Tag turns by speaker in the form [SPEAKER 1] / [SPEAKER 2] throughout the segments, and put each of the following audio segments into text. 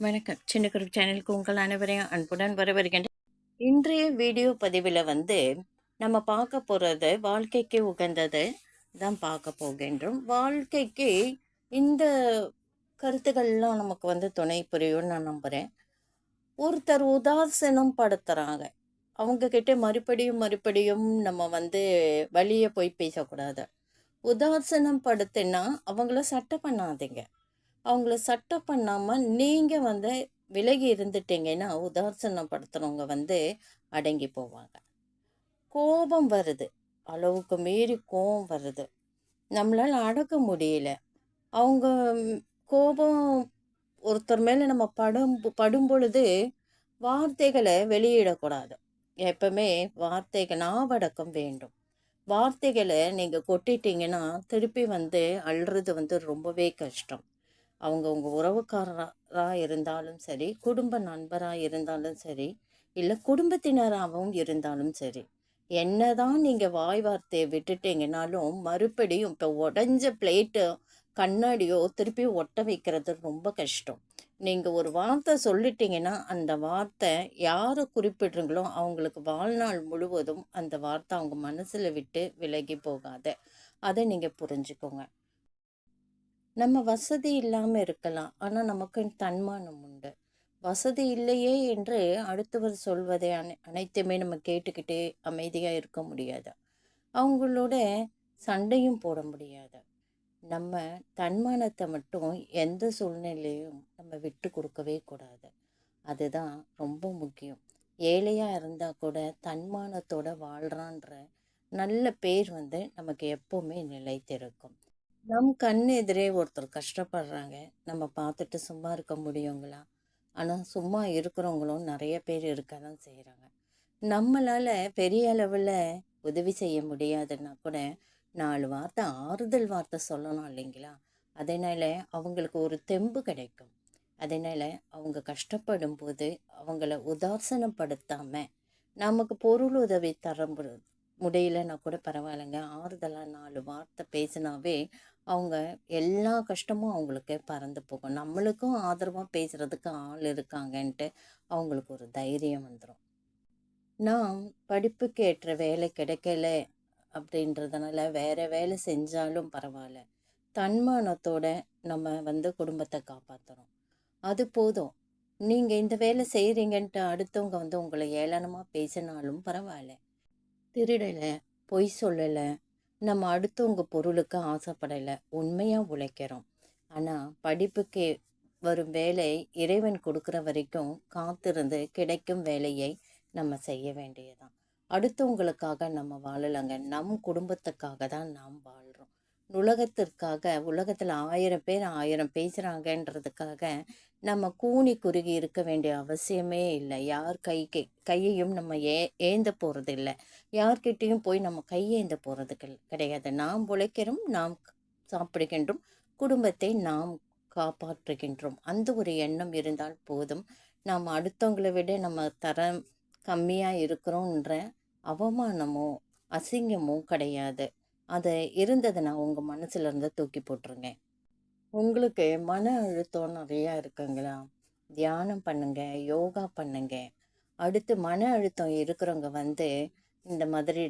[SPEAKER 1] வணக்கம். சின்ன குரூப் சேனலுக்கு உங்கள் அனைவரையும் அன்புடன் வரவேற்கின்றேன். இன்றைய வீடியோ பதிவில் வந்து நம்ம பார்க்க போகிறது வாழ்க்கைக்கு உகந்தது தான் பார்க்க போகின்றோம். வாழ்க்கைக்கு இந்த கருத்துக்கள்லாம் நமக்கு வந்து துணை புரியும்னு நான் நம்புகிறேன் ஒருத்தர் உதாசீனம் படுத்துகிறாங்க அவங்கக்கிட்ட மறுபடியும் மறுபடியும் நம்ம வந்து வழியே போய் பேசக்கூடாது. உதாசீனம் படுத்தினா அவங்கள சட்டை பண்ணாதீங்க. அவங்கள சட்டம் பண்ணாமல் நீங்கள் வந்து விலகி இருந்துட்டீங்கன்னா உதாசனப்படுத்துகிறவங்க வந்து அடங்கி போவாங்க. கோபம் வருது. அளவுக்கு மீறி கோபம் வருது. நம்மளால் அடக்க முடியல. அவங்க கோபம் ஒருத்தர் மேலே நம்ம படும் படும் பொழுது வார்த்தைகளை வெளியிடக்கூடாது. எப்பவுமே வார்த்தைகள் நாவடக்கம் வேண்டும். வார்த்தைகளை நீங்கள் கொட்டிட்டீங்கன்னா திருப்பி வந்து அழுறது வந்து ரொம்பவே கஷ்டம். அவங்க உங்கள் உறவுக்காரராக இருந்தாலும் சரி குடும்ப நண்பராக இருந்தாலும் சரி இல்லை குடும்பத்தினராகவும் இருந்தாலும் சரி என்ன தான் நீங்கள் வாய் வார்த்தையை விட்டுட்டீங்கனாலும் மறுபடியும் இப்போ உடஞ்ச பிளேட்டு கண்ணாடியோ திருப்பி ஒட்ட வைக்கிறது ரொம்ப கஷ்டம். நீங்கள் ஒரு வார்த்தை சொல்லிட்டீங்கன்னா அந்த வார்த்தை யாரை குறிப்பிடுறீங்களோ அவங்களுக்கு வாழ்நாள் முழுவதும் அந்த வார்த்தை அவங்க மனசில் விட்டு விலகி போகாத. அதை நீங்கள் புரிஞ்சுக்கோங்க. நம்ம வசதி இல்லாமல் இருக்கலாம். ஆனால் நமக்கு தன்மானம் உண்டு. வசதி இல்லையே என்று அடுத்தவர் சொல்வதை அனை அனைத்துமே நம்ம கேட்டுக்கிட்டே அமைதியாக இருக்க முடியாது. அவங்களோட சண்டையும் போட முடியாது. நம்ம தன்மானத்தை மட்டும் எந்த சூழ்நிலையும் நம்ம விட்டு கொடுக்கவே கூடாது. அதுதான் ரொம்ப முக்கியம். ஏழையாக இருந்தால் கூட தன்மானத்தோட வாழ்கிறான்ற நல்ல பேர் வந்து நமக்கு எப்போவுமே நிலைத்திருக்கும். நம் கண் எதிரே ஒருத்தர் கஷ்டப்படுறாங்க. நம்ம பார்த்துட்டு சும்மா இருக்க முடியுங்களா? ஆனால் சும்மா இருக்கிறவங்களும் நிறைய பேர் இருக்க தான் செய்கிறாங்க நம்மளால் பெரிய அளவில் உதவி செய்ய முடியாதுன்னா கூட நாலு வார்த்தை ஆறுதல் வார்த்தை சொல்லணும் இல்லைங்களா? அதனால் அவங்களுக்கு ஒரு தெம்பு கிடைக்கும். அதனால் அவங்க கஷ்டப்படும் போது அவங்கள உதாசனப்படுத்தாமல் நமக்கு பொருள் உதவி தர முடியலன்னா கூட பரவாயில்லைங்க. ஆறுதலாக நாலு வார்த்தை பேசினாவே அவங்க எல்லா கஷ்டமும் அவங்களுக்கு பறந்து போகும். நம்மளுக்கும் ஆதரவாக பேசுகிறதுக்கு ஆள் இருக்காங்கன்ட்டு அவங்களுக்கு ஒரு தைரியம் வந்துடும் நான் படிப்புக்கு ஏற்ற வேலை கிடைக்கல அப்படின்றதுனால வேறு வேலை செஞ்சாலும் பரவாயில்ல. தன்மானத்தோட நம்ம வந்து குடும்பத்தை காப்பாற்றுறோம் அது போதும். நீங்கள் இந்த வேலை செய்கிறீங்கன்ட்டு அடுத்தவங்க வந்து உங்களை ஏளனமாக பேசினாலும் பரவாயில்ல. திருடலை பொய் சொல்லலை. நம்ம அடுத்தவங்க பொருளுக்கு ஆசைப்படலை. உண்மையாக உழைக்கிறோம். ஆனால் படிப்புக்கு வரும் வேலை இறைவன் கொடுக்குற வரைக்கும் காத்திருந்து கிடைக்கும் வேலையை நம்ம செய்ய வேண்டியதான் அடுத்தவங்களுக்காக நம்ம வாழலைங்க. நம் குடும்பத்துக்காக தான் நாம் வாழ்கிறோம் உலகத்திற்காக உலகத்தில் ஆயிரம் பேர் ஆயிரம் பேசுகிறாங்கன்றதுக்காக நம்ம கூனி குறுகி இருக்க வேண்டிய அவசியமே இல்லை. யார் கைக்கு கையையும் நம்ம ஏ ஏந்த போகிறது இல்லை. யார்கிட்டையும் போய் நம்ம கையேந்த போகிறது கிடையாது. நாம் உழைக்கிறோம் நாம் சாப்பிடுகின்றோம் குடும்பத்தை நாம் காப்பாற்றுகின்றோம். அந்த ஒரு எண்ணம் இருந்தால் போதும். நாம் அடுத்தவங்களை விட நம்ம தரம் கம்மியாக இருக்கிறோன்ற அவமானமோ அசிங்கமோ கிடையாது. அதை இருந்ததை நான் உங்கள் மனசுலேருந்து தூக்கி போட்டுருங்க. உங்களுக்கு மன அழுத்தம் நிறையா இருக்குங்களா? தியானம் பண்ணுங்க யோகா பண்ணுங்க. அடுத்து மன அழுத்தம் இருக்கிறவங்க வந்து இந்த மாதிரி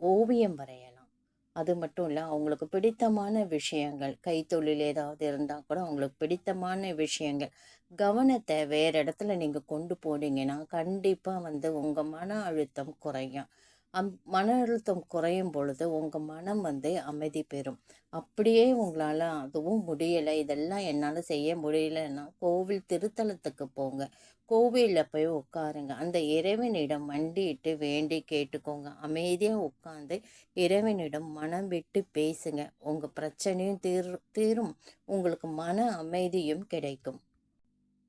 [SPEAKER 1] ஓவியம் வரையலாம். அது மட்டும் இல்லை அவங்களுக்கு பிடித்தமான விஷயங்கள் கைத்தொழில் ஏதாவது இருந்தால் கூட அவங்களுக்கு பிடித்தமான விஷயங்கள் கவனத்தை வேறு இடத்துல நீங்கள் கொண்டு போனீங்கன்னா கண்டிப்பாக வந்து உங்கள் மன அழுத்தம் குறையும். அம் மன அழுத்தம் குறையும் பொழுது உங்கள் மனம் வந்து அமைதி பெறும். அப்படியே உங்களால் அதுவும் முடியலை. இதெல்லாம் என்னால் செய்ய முடியலன்னா கோவில் திருத்தலத்துக்கு போங்க. கோவிலில் போய் உட்காருங்க. அந்த இறைவனிடம் மண்டிட்டு வேண்டி கேட்டுக்கோங்க. அமைதியாக உட்காந்து இறைவனிடம் மனம் விட்டு பேசுங்க. உங்கள் பிரச்சனையும் தீர் தீரும். உங்களுக்கு மன அமைதியும் கிடைக்கும்.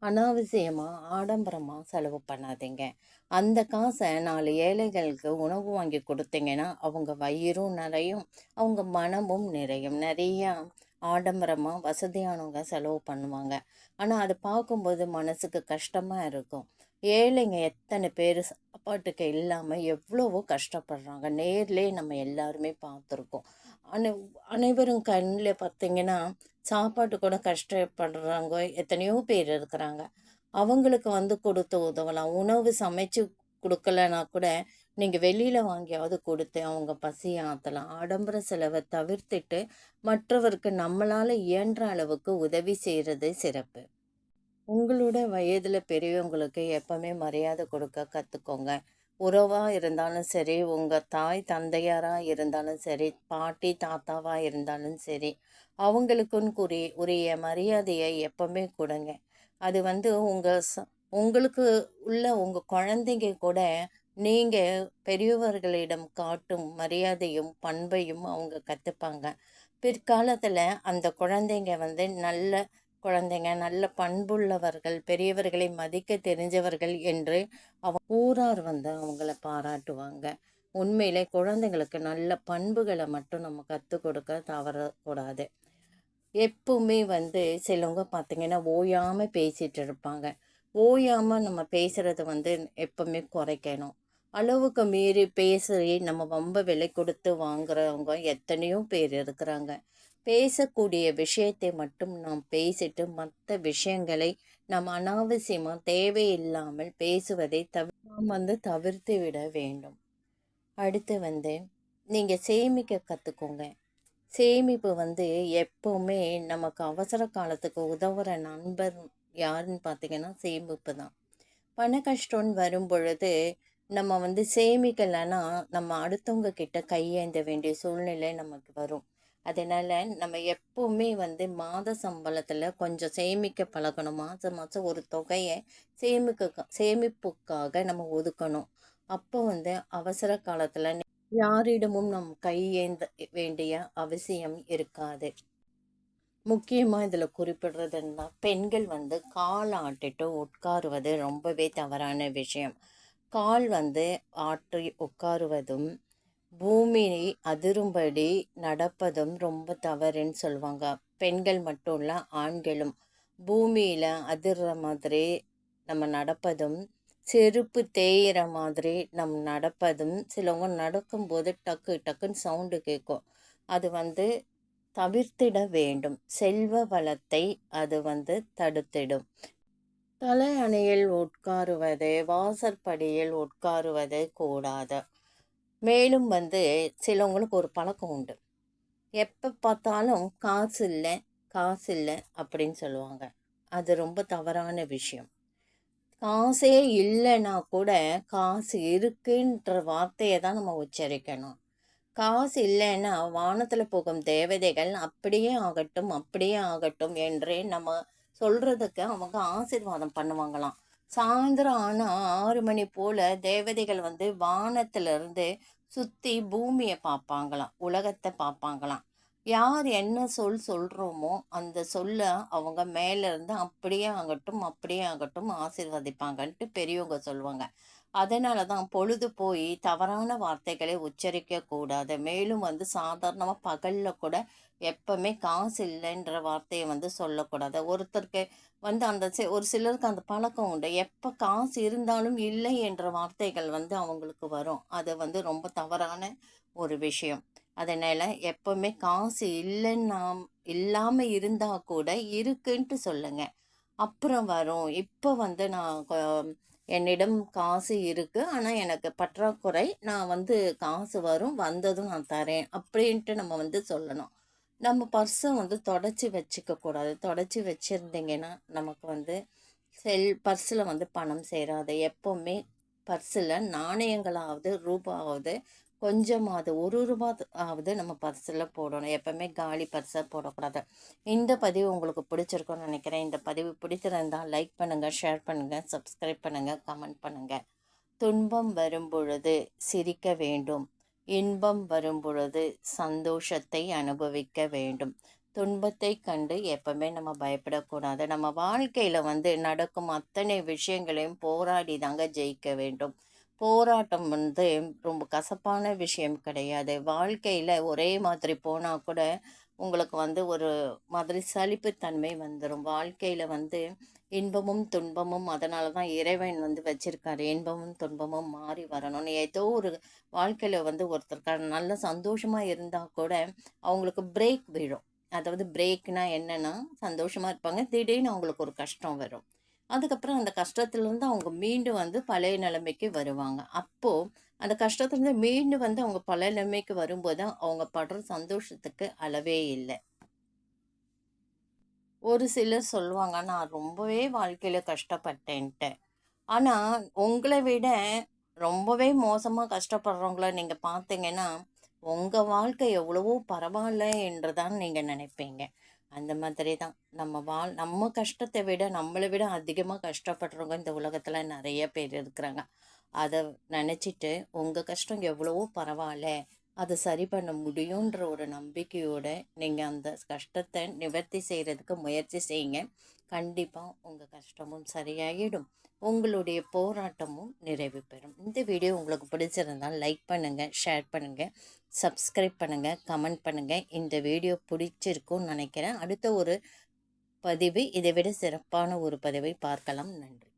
[SPEAKER 1] அனாவசியமாக ஆடம்பரமாக செலவு பண்ணாதீங்க. அந்த காசை நாலு ஏழைகளுக்கு உணவு வாங்கி கொடுத்தீங்கன்னா அவங்க வயிறும் நிறையும் அவங்க மனமும் நிறையும். நிறையா ஆடம்பரமாக வசதியானவங்க செலவு பண்ணுவாங்க. ஆனால் அதை பார்க்கும்போது மனசுக்கு கஷ்டமாக இருக்கும். ஏழைங்க எத்தனை பேர் சாப்பாட்டுக்கு இல்லாமல் எவ்வளவோ கஷ்டப்படுறாங்க. நேர்லேயே நம்ம எல்லாருமே பார்த்துருக்கோம். அனை அனைவரும் கண்ணில் பார்த்தீங்கன்னா சாப்பாட்டு கூட கஷ்டப்படுறவங்க எத்தனையோ பேர் இருக்கிறாங்க. அவங்களுக்கு வந்து கொடுத்து உதவலாம். உணவு சமைச்சு கொடுக்கலனா கூட நீங்கள் வெளியில் வாங்கியாவது கொடுத்து அவங்க பசியை ஆற்றலாம் ஆடம்பர செலவை தவிர்த்துட்டு மற்றவருக்கு நம்மளால் இயன்ற அளவுக்கு உதவி செய்கிறது சிறப்பு. உங்களோட வயதில் பெரியவங்களுக்கு எப்பவுமே மரியாதை கொடுக்க கற்றுக்கோங்க உறவாக இருந்தாலும் சரி உங்கள் தாய் தந்தையாராக இருந்தாலும் சரி பாட்டி தாத்தாவாக இருந்தாலும் சரி அவங்களுக்குன்னு குறி உரிய மரியாதையை எப்பவுமே கொடுங்க. அது வந்து உங்கள் ச உங்களுக்கு உள்ள உங்கள் குழந்தைங்க கூட நீங்கள் பெரியவர்களிடம் காட்டும் மரியாதையும் பண்பையும் அவங்க கற்றுப்பாங்க பிற்காலத்தில் அந்த குழந்தைங்க வந்து நல்ல குழந்தைங்க நல்ல பண்புள்ளவர்கள் பெரியவர்களை மதிக்க தெரிஞ்சவர்கள் என்று அவ ஊரார் வந்து அவங்கள பாராட்டுவாங்க. உண்மையிலே குழந்தைங்களுக்கு நல்ல பண்புகளை மட்டும் நம்ம கற்றுக் கொடுக்க தவறக்கூடாது. எப்பவுமே வந்து சிலவங்க பார்த்திங்கன்னா ஓயாமல் பேசிகிட்டு இருப்பாங்க. ஓயாமல் நம்ம பேசுகிறத வந்து எப்பவுமே குறைக்கணும். அளவுக்கு மீறி பேசி நம்ம ரொம்ப விலை கொடுத்து வாங்குறவங்க எத்தனையோ பேர் இருக்கிறாங்க. பேசக்கூடிய விஷயத்தை மட்டும் நாம் பேசிட்டு மற்ற விஷயங்களை நாம் அனாவசியமாக தேவையில்லாமல் பேசுவதை தவி நாம் வந்து தவிர்த்து விட வேண்டும். அடுத்து வந்து நீங்கள் சேமிக்க கற்றுக்கோங்க சேமிப்பு வந்து எப்போவுமே நமக்கு அவசர காலத்துக்கு உதவுற நண்பர் யாருன்னு பார்த்தீங்கன்னா சேமிப்பு தான். பண கஷ்டம்னு வரும் பொழுது நம்ம வந்து சேமிக்கலைன்னா நம்ம அடுத்தவங்க கிட்ட கையேந்த வேண்டிய சூழ்நிலை நமக்கு வரும். அதனால் நம்ம எப்போவுமே வந்து மாத சம்பளத்தில் கொஞ்சம் சேமிக்க பழகணும். மாதம் மாதம் ஒரு தொகையை சேமிக்க சேமிப்புக்காக நம்ம ஒதுக்கணும். அப்போ வந்து அவசர காலத்தில் யாரிடமும் நம் கையேந்த வேண்டிய அவசியம் இருக்காது. முக்கியமாக இதில் குறிப்பிடுறதுன்னா பெண்கள் வந்து கால் ஆட்டிட்டு உட்காருவது ரொம்பவே தவறான விஷயம். கால் வந்து ஆற்றி உட்காருவதும் பூமி அதிரும்படி நடப்பதும் ரொம்ப தவறுன்னு சொல்லுவாங்க. பெண்கள் மட்டும் இல்லை ஆண்களும். பூமியில் அதிர்ற மாதிரி நம்ம நடப்பதும் செருப்பு தேயிற மாதிரி நம் நடப்பதும் சிலவங்க நடக்கும்போது டக்கு டக்குன்னு சவுண்டு கேட்கும் அது வந்து தவிர்த்திட வேண்டும். செல்வ வளத்தை அது வந்து தடுத்திடும். தலை அணையில் உட்காருவது வாசற்படியில் உட்காருவது கூடாது. மேலும் வந்து சிலவங்களுக்கு ஒரு பழக்கம் உண்டு. எப்போ பார்த்தாலும் காசு இல்லை காசு இல்லை அப்படின்னு சொல்லுவாங்க. அது ரொம்ப தவறான விஷயம். காசே இல்லைன்னா கூட காசு இருக்குன்ற வார்த்தையை தான் நம்ம உச்சரிக்கணும். காசு இல்லைன்னா வானத்தில் போகும் தேவதைகள் அப்படியே ஆகட்டும் அப்படியே ஆகட்டும் என்று நம்ம சொல்கிறதுக்கு அவங்க ஆசிர்வாதம் பண்ணுவாங்களாம். சாயந்தரம் ஆனால் ஆறு மணி போல் தேவதைகள் வந்து வானத்திலிருந்து சுற்றி பூமியை பார்ப்பாங்களாம் உலகத்தை பார்ப்பாங்களாம். யார் என்ன சொல் சொல்கிறோமோ அந்த சொல்ல அவங்க மேலேருந்து அப்படியே ஆகட்டும் அப்படியே ஆகட்டும் ஆசீர்வதிப்பாங்கன்ட்டு பெரியவங்க சொல்லுவாங்க. அதனால தான் பொழுது போய் தவறான வார்த்தைகளை உச்சரிக்கக்கூடாது மேலும் வந்து சாதாரணமாக பகலில் கூட எப்பவுமே காசு இல்லைன்ற வார்த்தையை வந்து சொல்லக்கூடாது. ஒருத்தருக்கு வந்து அந்த ஒரு சிலருக்கு அந்த பழக்கம் உண்டு. எப்போ காசு இருந்தாலும் இல்லை என்ற வார்த்தைகள் வந்து அவங்களுக்கு வரும். அது வந்து ரொம்ப தவறான ஒரு விஷயம். அதனால் எப்போவுமே காசு இல்லைன்னா இல்லாமல் இருந்தால் கூட இருக்குன்ட்டு சொல்லுங்கள் அப்புறம் வரும். இப்போ வந்து நான் என்னிடம் காசு இருக்குது ஆனால் எனக்கு பற்றாக்குறை. நான் வந்து காசு வரும் வந்ததும் நான் தரேன் அப்படின்ட்டு நம்ம வந்து சொல்லணும். நம்ம பர்ஸை வந்து தொடச்சி வச்சுக்கக்கூடாது தொடச்சி வச்சுருந்தீங்கன்னா நமக்கு வந்து செல் பர்ஸில் வந்து பணம் சேராது. எப்போவுமே பர்ஸில் நாணயங்களாவது ரூபாவது கொஞ்சமாவது ஒரு ரூபா ஆகுது நம்ம பர்ஸில் போடணும். எப்போவுமே காலி பர்ஸை போடக்கூடாது. இந்த பதிவு உங்களுக்கு பிடிச்சிருக்குன்னு நினைக்கிறேன். இந்த பதிவு பிடித்திருந்தால் லைக் பண்ணுங்கள் ஷேர் பண்ணுங்கள் சப்ஸ்கிரைப் பண்ணுங்கள் கமெண்ட் பண்ணுங்கள் துன்பம் வரும் பொழுது சிரிக்க வேண்டும். இன்பம் வரும்பொழுது சந்தோஷத்தை அனுபவிக்க வேண்டும். துன்பத்தை கண்டு எப்பவுமே நம்ம பயப்படக்கூடாது. நம்ம வாழ்க்கையில் வந்து நடக்கும் அத்தனை விஷயங்களையும் போராடி தாங்க ஜெயிக்க வேண்டும். போராட்டம் வந்து ரொம்ப கசப்பான விஷயம் கிடையாது. வாழ்க்கையில் ஒரே மாதிரி போனால் கூட உங்களுக்கு வந்து ஒரு மாதிரி சலிப்புத்தன்மை வந்துடும் வாழ்க்கையில் வந்து இன்பமும் துன்பமும் அதனால தான் இறைவன் வந்து வச்சுருக்காரு. இன்பமும் துன்பமும் மாறி வரணும்னு. ஏதோ ஒரு வாழ்க்கையில் வந்து ஒருத்தருக்கார் நல்ல சந்தோஷமாக இருந்தால் கூட அவங்களுக்கு பிரேக் விழும். அதாவது பிரேக்னால் என்னென்னா சந்தோஷமாக இருப்பாங்க. திடீர்னு அவங்களுக்கு ஒரு கஷ்டம் வரும். அதுக்கப்புறம் அந்த கஷ்டத்துலேருந்து அவங்க மீண்டும் வந்து பழைய நிலைமைக்கு வருவாங்க. அப்போது அந்த கஷ்டத்துலேருந்து மீண்டும் வந்து அவங்க பழைய நிலைமைக்கு வரும்போது அவங்க படுற சந்தோஷத்துக்கு அளவே இல்லை. ஒரு சிலர் சொல்லுவாங்க நான் ரொம்பவே வாழ்க்கையில் கஷ்டப்பட்டேன்ட்டு. ஆனால் உங்களை விட ரொம்பவே மோசமாக கஷ்டப்படுறவங்கள நீங்கள் பார்த்தீங்கன்னா உங்கள் வாழ்க்கை எவ்வளவோ பரவாயில்ல என்று தான் நீங்கள் நினைப்பீங்க. அந்த மாதிரி தான். நம்ம வாழ் நம்ம கஷ்டத்தை விட நம்மளை விட அதிகமாக கஷ்டப்படுறவங்க இந்த உலகத்தில் நிறைய பேர் இருக்கிறாங்க. அதை நினச்சிட்டு உங்கள் கஷ்டம் எவ்வளவோ பரவாயில்ல. அதை சரி பண்ண முடியுன்ற ஒரு நம்பிக்கையோடு நீங்கள் அந்த கஷ்டத்தை நிவர்த்தி செய்கிறதுக்கு முயற்சி செய்யுங்க. கண்டிப்பாக உங்கள் கஷ்டமும் சரியாகிடும் உங்களுடைய போராட்டமும் நிறைவு பெறும். இந்த வீடியோ உங்களுக்கு பிடிச்சிருந்தால் லைக் பண்ணுங்கள் ஷேர் பண்ணுங்கள் சப்ஸ்கிரைப் பண்ணுங்கள் கமெண்ட் பண்ணுங்கள் இந்த வீடியோ பிடிச்சிருக்கும்னு நினைக்கிறேன். அடுத்த ஒரு பதிவு இதை விட சிறப்பான ஒரு பதிவை பார்க்கலாம். நன்றி.